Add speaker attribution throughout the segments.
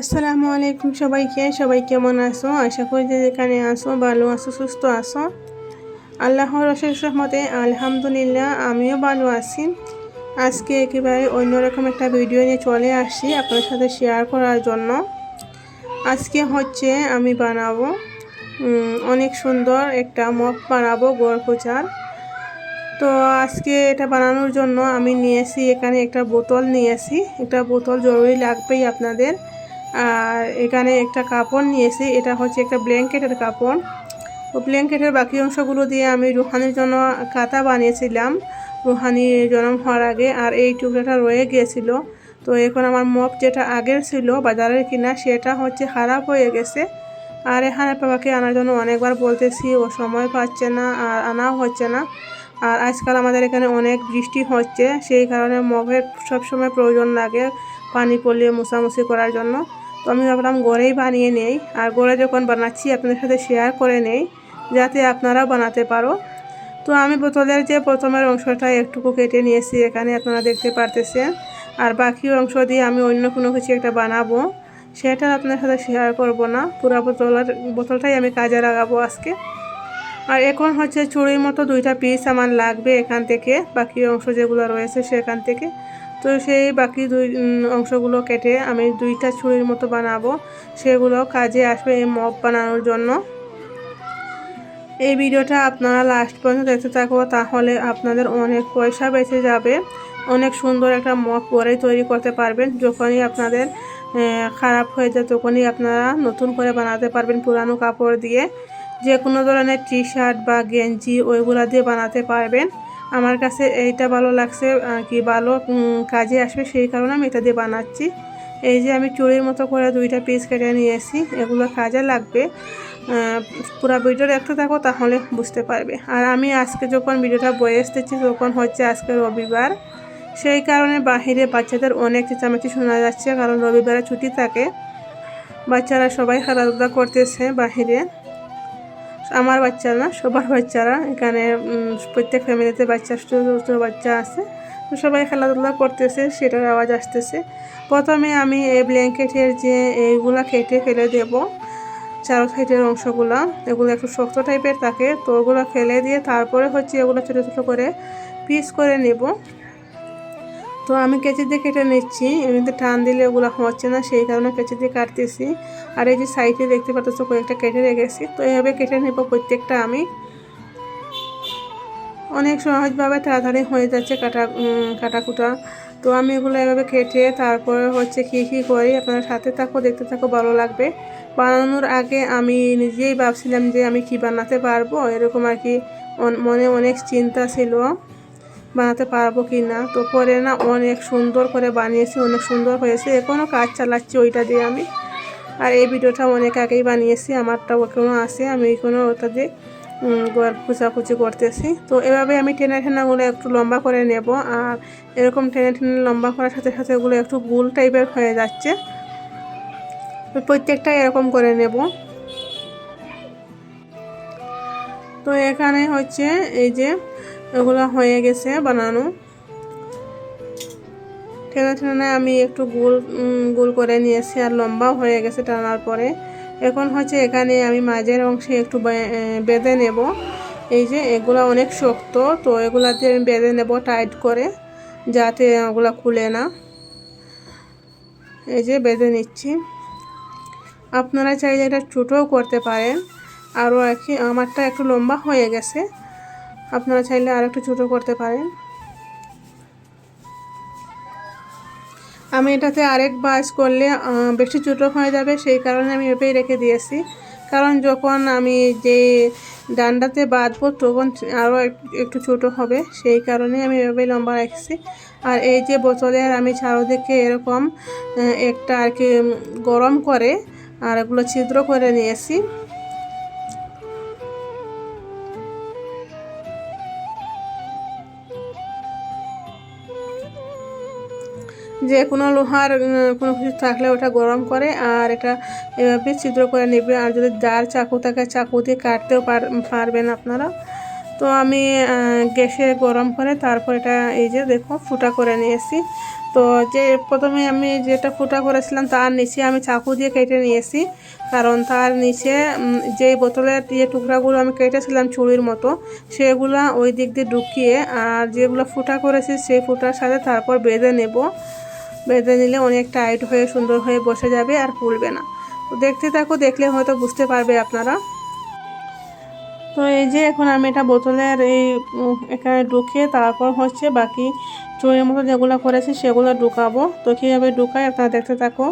Speaker 1: আসসালামু আলাইকুম সবাইকে। সবাই কেমন আছো? আশা করি যে যেখানে আসো ভালো আছো, সুস্থ আছো। আল্লাহর অশেষ রহমতে আলহামদুলিল্লাহ, আমিও ভালো আছি। আজকে একেবারে অন্যরকম একটা ভিডিও নিয়ে চলে আসি আপনার সাথে শেয়ার করার জন্য। আজকে হচ্ছে আমি বানাবো অনেক সুন্দর একটা মগ বানাবো গোড় পূজার তো আজকে এটা বানানোর জন্য আমি নিয়েছি, এখানে একটা বোতল নিয়েছি। একটা বোতল জরুরি লাগবেই আপনাদের। আর এখানে একটা কাপড় নিয়েছি। এটা হচ্ছে একটা ব্ল্যাঙ্কেটের কাপড়। তো ব্ল্যাঙ্কেটের বাকি অংশগুলো দিয়ে আমি রুহানির জন্য কাতা বানিয়েছিলাম। রুহানি জন্ম হওয়ার আগে আর এই টুকরাটা রয়ে গিয়েছিল। তো এখন আমার মপ যেটা আগের ছিল বাজারের কিনা সেটা হচ্ছে খারাপ হয়ে গেছে। আর এখানে বাবাকে আনার জন্য অনেকবার বলতেছি, ও সময় পাচ্ছে না আর আনাও হচ্ছে না। আর আজকাল আমাদের এখানে অনেক বৃষ্টি হচ্ছে, সেই কারণে মগের সবসময় প্রয়োজন লাগে পানি পড়লে মোছামুছি করার জন্য। তো আমি ভাবলাম গড়েই বানিয়ে নেই। আর গড়ে যখন বানাচ্ছি, আপনাদের সাথে শেয়ার করে নেই, যাতে আপনারাও বানাতে পারো। তো আমি বোতলের যে প্রথমের অংশটা একটুকু কেটে নিয়েছি, এখানে আপনারা দেখতে পারতেছেন। আর বাকি অংশ দিয়ে আমি অন্য কোনো কিছু একটা বানাবো, সেটা আপনার সাথে শেয়ার করব না। পুরো বোতলের, বোতলটাই আমি কাজে লাগাবো আজকে। আর এখন হচ্ছে চুড়ির মতো দুইটা পিস আমার লাগবে এখান থেকে। বাকি অংশ যেগুলো রয়েছে সেখান থেকে। তো সেই বাকি দুই অংশগুলো কেটে আমি দুইটা ছুরির মতো বানাবো। সেগুলো কাজে আসবে এই মপ বানানোর জন্য। এই ভিডিওটা আপনারা লাস্ট পর্যন্ত দেখতে থাকব তাহলে আপনাদের অনেক পয়সা বেঁচে যাবে। অনেক সুন্দর একটা মপ পরেই তৈরি করতে পারবেন। যখনই আপনাদের খারাপ হয়ে যায়, তখনই আপনারা নতুন করে বানাতে পারবেন পুরানো কাপড় দিয়ে। যে কোনো ধরনের টি শার্ট বা গেঞ্জি ওইগুলা দিয়ে বানাতে পারবেন। আমার কাছে এইটা ভালো লাগছে কি ভালো কাজে আসবে সেই কারণে আমি এটা দিয়ে বানাচ্ছি। এই যে আমি চুড়ির মতো করে দুইটা পিস কেটে নিয়েছি, এগুলো কাজে লাগবে। পুরা পুরো ভিডিও দেখতে থাকো তাহলে বুঝতে পারবে। আর আমি আজকে যখন ভিডিওটা বয়ে এসতেছি তখন হচ্ছে আজকে রবিবার। সেই কারণে বাহিরে বাচ্চাদের অনেক চেঁচামেচি শোনা যাচ্ছে, কারণ রবিবারে ছুটি থাকে। বাচ্চারা সবাই খেলাধুলা করতেছে বাহিরে। আমার বাচ্চা না, সবার বাচ্চারা। এখানে প্রত্যেক ফ্যামিলিতে বাচ্চা, ছোটো ছোটো বাচ্চা আছে। তো সবাই খেলাধুলা করতেছে, সেটার আওয়াজ আসতেছে। প্রথমে আমি এই ব্ল্যাঙ্কেটের যে এইগুলা কেটে ফেলে দেব, চারো সাইডের অংশগুলো। এগুলো একটু শক্ত টাইপের থাকে, তো ওগুলো ফেলে দিয়ে তারপরে হচ্ছে এগুলো ছোটো ছোটো করে পিস করে নেব। তো আমি কেঁচি দিয়ে কেটে নিচ্ছি। এমনিতে টান দিলে ওগুলো হচ্ছে না, সেই কারণে কেঁচি দিয়ে কাটতেছি। আর এই যে সাইডে দেখতে পাচ্ছ কয়েকটা কেটে রেখেছি। তো এইভাবে কেটে নেব প্রত্যেকটা আমি। অনেক সহজভাবে তাড়াতাড়ি হয়ে যাচ্ছে কাটা কাটাকুটা। তো আমি এগুলো এভাবে কেটে তারপরে হচ্ছে কী কী করি? আপনারা সাথে থাকো, দেখতে থাকো, ভালো লাগবে। বানানোর আগে আমি নিজেই ভাবছিলাম যে আমি কি বানাতে পারব? এরকম আর কি মনে অনেক চিন্তা ছিল। বানাতে পারব কি না? তো পরে না অনেক সুন্দর করে বানিয়েছি, অনেক সুন্দর হয়েছে। এখনও কাজ চালাচ্ছি ওইটা দিয়ে আমি। আর এই ভিডিওটা অনেক আগেই বানিয়েছি আমারটা এখনও আছে। আমি এখনও ওটা দিয়ে গোয়ার কুচাকুচি করতেছি। তো এভাবে আমি টেনে টেনাগুলো একটু লম্বা করে নেব। আর এরকম টেনে টেনে লম্বা করার সাথে সাথে ওগুলো একটু গোল টাইপের হয়ে যাচ্ছে। প্রত্যেকটা এরকম করে নেব। তো এখানে হচ্ছে এই যে এগুলো হয়ে গেছে বানানো। টেনে টেনে আমি একটু গোল গোল করে নিয়েছি আর লম্বাও হয়ে গেছে টানার পরে। এখন হচ্ছে এখানে আমি মাঝের অংশে একটু বেঁধে নেব। এই যে এগুলো অনেক শক্ত, তো এগুলা দিয়ে আমি বেঁধে নেব টাইট করে, যাতে ওগুলো খুলে না। এই যে বেঁধে নিচ্ছি। আপনারা চাইলে এটা ছোটোও করতে পারেন। আরও আর কি আমারটা একটু লম্বা হয়ে গেছে। আপনারা চাইলে আর একটু ছোটো করতে পারেন। আমি এটাতে আরেক বাস করলে বেশি ছোটো হয়ে যাবে, সেই কারণে আমি এভাবেই রেখে দিয়েছি। কারণ যখন আমি যে ডান্ডাতে বাঁধবো, তখন আরও একটু ছোটো হবে, সেই কারণে আমি এভাবেই লম্বা রাখছি। আর এই যে বোতলের আমি চারোদিকে এরকম একটা আর কি গরম করে, আর এগুলো ছিদ্র করে নিয়েছি। যে কোনো লোহার কোনো কিছু থাকলে ওটা গরম করে আর এটা এভাবে ছিদ্র করে নেবে। আর যদি যার চাকু থাকে চাকু দিয়ে কাটতেও পার- পারবেন আপনারা। তো আমি গ্যাসে গরম করে তারপর এটা এই যে দেখো ফুটা করে নিয়েছি। তো যে প্রথমে আমি যেটা ফুটা করেছিলাম তার নিচে আমি চাকু দিয়ে কেটে নিয়েছি। কারণ তার নিচে উম, যে বোতলের যে টুকরাগুলো আমি কেটেছিলাম চুড়ির মতো সেগুলো ওই দিক দিয়ে ঢুকিয়ে আর যেগুলো ফুটা করেছি সেই ফুটার সাথে তারপর বেঁধে নেব। বেঁধে নিলে অনেক টাইট হয়ে সুন্দর হয়ে বসে যাবে আর ফুলবে না। তো দেখতে থাকো, দেখলে হয়তো বুঝতে পারবে আপনারা। তো এই যে এখন আমি এটা বোতলের এই এখানে ঢুকিয়ে তারপর হচ্ছে বাকি চুরির মতো যেগুলো করেছি সেগুলো ঢুকাবো। তো কীভাবে ঢুকাই আপনারা দেখতে থাকো।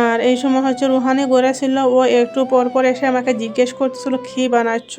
Speaker 1: আর এই সময় হচ্ছে রুহানি গড়ে ছিল ও একটু পর পর এসে আমাকে জিজ্ঞেস করতেছিল কী বানাচ্ছ?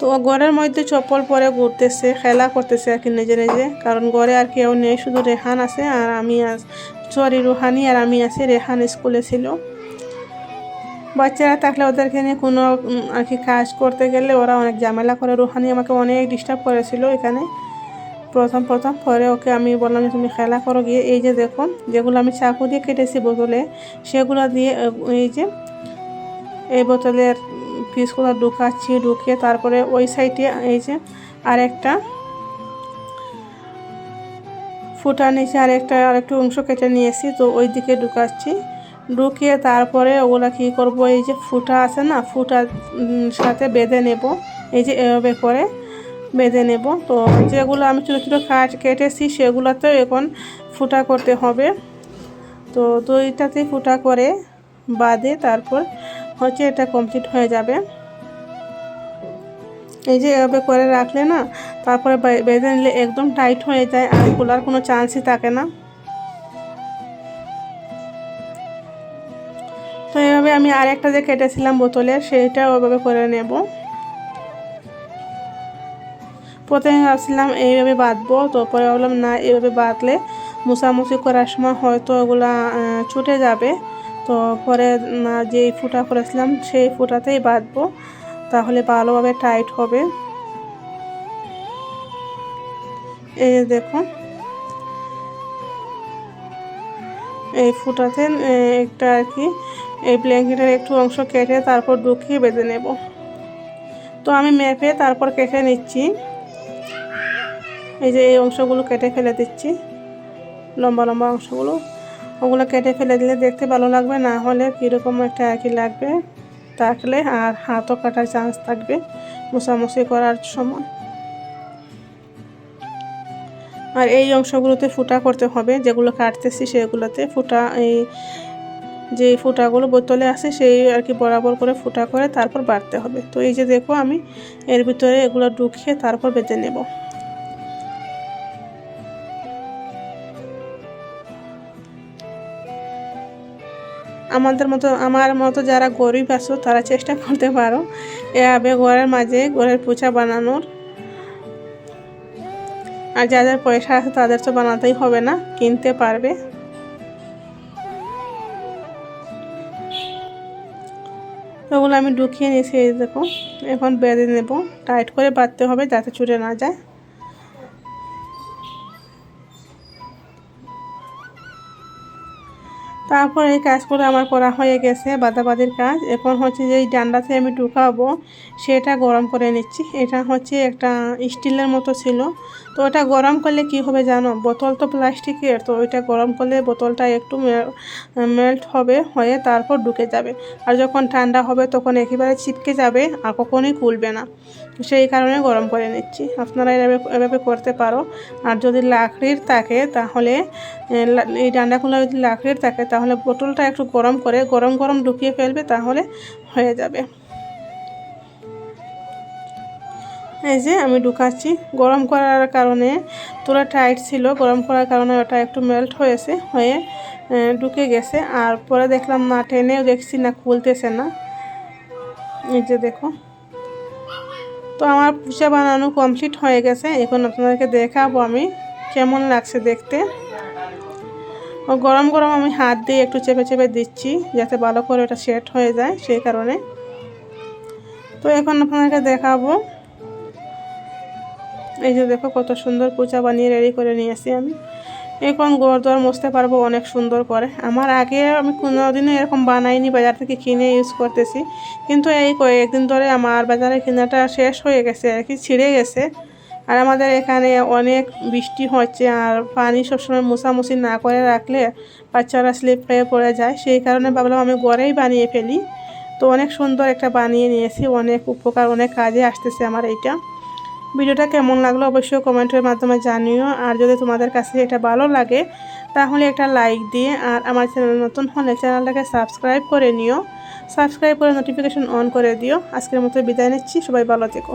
Speaker 1: তো ঘরের মধ্যে চপ্পল পরে ঘুরতেছে, খেলা করতেছে আর কি নিজে নিজে। কারণ ঘরে আর কেউ নেই, শুধু রেহান আছে আর আমি আস সরি রুহানি আর আমি আছি, রেহান স্কুলে ছিল। বাচ্চারা থাকলে ওদেরকে নিয়ে কোনো আর কি কাজ করতে গেলে ওরা অনেক ঝামেলা করে। রুহানি আমাকে অনেক ডিস্টার্ব করেছিল এখানে। প্রথম প্রথম পরে ওকে আমি বললাম যে, তুমি খেলা করো গিয়ে। এই যে দেখো যেগুলো আমি চাকু দিয়ে কেটেছি বোতলে, সেগুলো দিয়ে, এই যে, এই বোতলের পিসগুলো ঢুকাচ্ছি, ঢুকিয়ে তারপরে ওই সাইডে এই যে আরেকটা ফুটা নিচে আরেকটা, আরেকটু অংশ কেটে নিয়েছি তো ওই দিকে ঢুকাচ্ছি। ঢুকিয়ে তারপরে ওগুলা কী করব, এই যে ফুটা আছে না, ফুটার সাথে বেঁধে নেব। এই যে এভাবে করে বেঁধে নেব। তো যেগুলো আমি ছোটো ছোটো কাট কেটেছি সেগুলোতেও এখন ফুটা করতে হবে। তো দুইটাতে ফুটা করে বাদে তারপর হচ্ছে এটা কমপ্লিট হয়ে যাবে। এই যে এভাবে করে রাখলে না, তারপরে বেঁধে নিলে একদম টাইট হয়ে যায় আর খোলার কোনো চান্সই থাকে না। তো এভাবে আমি আর একটা যে কেটেছিলাম বোতলে সেইটা ওভাবে করে নেব। প্রথমে ভাবছিলাম এইভাবে বাঁধবো তো পরে ভাবলাম না, এইভাবে বাঁধলে মুছামুছি করার সময় হয়তো ওগুলা ছুটে যাবে। তো পরে যেই ফুটা করেছিলাম, সেই ফুটাতেই বাঁধবো। তাহলে ভালোভাবে টাইট হবে। এই যে দেখুন। এই ফুটাতে একটা আর কি, এই ব্ল্যাঙ্কেটের একটু অংশ কেটে তারপর ঢুকিয়ে বেঁধে নেব। তো আমি মেপে তারপর কেটে নিচ্ছি। এই যে এই অংশগুলো কেটে ফেলে দিচ্ছি। লম্বা লম্বা অংশগুলো। ওগুলো কেটে ফেলে দিলে দেখতে ভালো লাগবে, না হলে কীরকম একটা একই লাগবে থাকলে আর হাতও কাটার চান্স থাকবে মোছামুছি করার সময়। আর এই অংশগুলোতে ফুটা করতে হবে, যেগুলো কাটতেছি সেগুলোতে ফুটা, এই যে ফুটাগুলো বোতলে আছে সেই আর কি বরাবর করে ফুটা করে তারপর বাড়তে হবে। তো এই যে দেখো আমি এর ভিতরে এগুলো ঢুকিয়ে তারপর বেঁধে নেব। আমাদের মতো, আমার মতো যারা গরিব আছো, তারা চেষ্টা করতে পারো। এভাবে ঘরের মাঝে ঘরের পোছা বানানোর। আর যাদের পয়সা আছে, তাদের তো বানাতেই হবে না, কিনতে পারবে। ওগুলো আমি ঢুকিয়ে নিয়েছি দেখো। এখন বেঁধে নেব। টাইট করে বাঁধতে হবে যাতে ছুটে না যায়। তারপর এই কাজগুলো আমার করা হয়ে গেছে, বাদাবাদির কাজ। এখন হচ্ছে যে এই ডান্ডাতে আমি ঢুকাবো, সেটা গরম করে নিচ্ছি। এটা হচ্ছে একটা স্টিলের মতো ছিল। তো ওটা গরম করলে কি হবে জানো? বোতল তো প্লাস্টিকের, তো ওইটা গরম করলে বোতলটা একটু মেল্ট হবে, হয়ে তারপর ঢুকে যাবে। আর যখন ঠান্ডা হবে তখন একেবারে ছিটকে যাবে আর কখনোই খুলবে না। সেই কারণে গরম করে নিচ্ছি। আপনারা এভাবে এভাবে করতে পারো। আর যদি লাকড়ির থাকে তাহলে এই ডান্ডাগুলো যদি লাকড়ির থাকে তাহলে বোতলটা একটু গরম করে, গরম গরম ঢুকিয়ে ফেলবে তাহলে হয়ে যাবে। এই যে আমি ঢুকাচ্ছি। গরম করার কারণে তোরা টাইট ছিল। গরম করার কারণে ওটা একটু মেল্ট হয়েছে, হয়ে ঢুকে গেছে। আর পরে দেখলাম না, টেনেও দেখছি না, খুলতেছে না। এই যে দেখো। তো আমার পুষা বানানো কমপ্লিট হয়ে গেছে। এখন আপনাদেরকে দেখাবো আমি কেমন লাগছে দেখতে। ও, গরম গরম আমি হাত দিয়ে একটু চেপে চেপে দিচ্ছি যাতে ভালো করে ওটা সেট হয়ে যায় সেই কারণে। তো এখন আপনাদেরকে দেখাবো এই যে দেখো কত সুন্দর পুচা বানিয়ে রেডি করে নিয়েছি আমি। এখন ঘর দোয়ার মুছতে পারব অনেক সুন্দর করে। আমার আগে আমি কোনোদিনও এরকম বানাইনি, বাজার থেকে কিনে ইউজ করতেছি। কিন্তু এই কয়েকদিন ধরে আমার বাজারে কেনাটা শেষ হয়ে গেছে, আর কি ছিঁড়ে গেছে। আর আমাদের এখানে অনেক বৃষ্টি হচ্ছে, আর পানি সবসময় মোছামুছি না করে রাখলে বাচ্চারা স্লিপ হয়ে পড়ে যায়। সেই কারণে ভাবলাম আমি ঘরেই বানিয়ে ফেলি। তো অনেক সুন্দর একটা বানিয়ে নিয়েছি, অনেক উপকার, অনেক কাজে আসতেছে আমার এইটা। ভিডিওটা কেমন লাগল অবশ্যই কমেন্টের মাধ্যমে জানিও। আর যদি তোমাদের কাছে এটা ভালো লাগে, তাহলে একটা লাইক দিয়ে আর আমার চ্যানেল নতুন হলে চ্যানেলটাকে সাবস্ক্রাইব করে নিও। সাবস্ক্রাইব করে নোটিফিকেশন অন করে দিও। আজকের মতো বিদায় নিচ্ছি। সবাই ভালো থেকো।